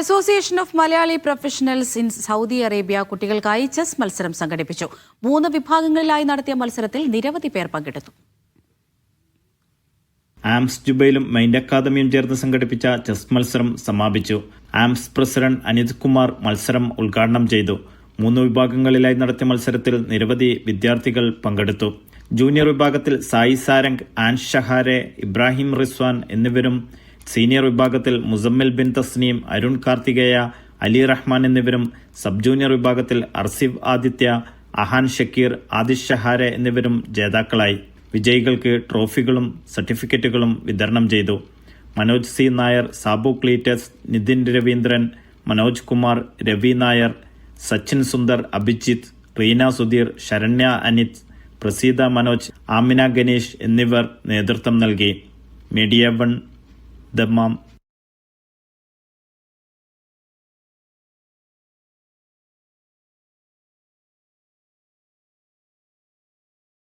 Association of Malayali professionals in Saudi Arabia കുട്ടികൾക്കായി chess മത്സരം സംഘടിപ്പിച്ചു. മൂന്ന് വിഭാഗങ്ങളിലായി നടത്തിയ മത്സരത്തിൽ നിരവധി പേർ പങ്കെടുത്തു. ആംസ് ജുബൈലും മൈൻഡ് അക്കാദമിയും ചേർന്ന് സംഘടിപ്പിച്ച ചെസ് മത്സരം സമാപിച്ചു. ആംസ് പ്രസിഡന്റ് അനിത് കുമാർ മത്സരം ഉദ്ഘാടനം ചെയ്തു. മൂന്ന് വിഭാഗങ്ങളിലായി നടത്തിയ മത്സരത്തിൽ നിരവധി വിദ്യാർത്ഥികൾ പങ്കെടുത്തു. ജൂനിയർ വിഭാഗത്തിൽ സായി സാരംഗ് ആൻ ഷഹാരെ ഇബ്രാഹിം റിസ്വാൻ എന്നിവരും സീനിയർ വിഭാഗത്തിൽ മുസമ്മിൽ ബിൻ തസ്നീം അരുൺ കാർത്തികേയ അലി റഹ്മാൻ എന്നിവരും സബ് ജൂനിയർ വിഭാഗത്തിൽ അർസിഫ് ആദിത്യ അഹാൻ ഷക്കീർ ആദിഷ് ഷഹാരെ എന്നിവരും ജേതാക്കളായി. വിജയികൾക്ക് ട്രോഫികളും സർട്ടിഫിക്കറ്റുകളും വിതരണം ചെയ്തു. മനോജ് സി. നായർ സാബു ക്ലീറ്റസ് നിതിൻ രവീന്ദ്രൻ മനോജ് കുമാർ രവി നായർ സച്ചിൻ സുന്ദർ അഭിജിത്ത് റീന സുധീർ ശരണ്യ അനിത് പ്രസീത മനോജ് ആമിന ഗണേഷ് എന്നിവർ നേതൃത്വം നൽകി. Media one the mom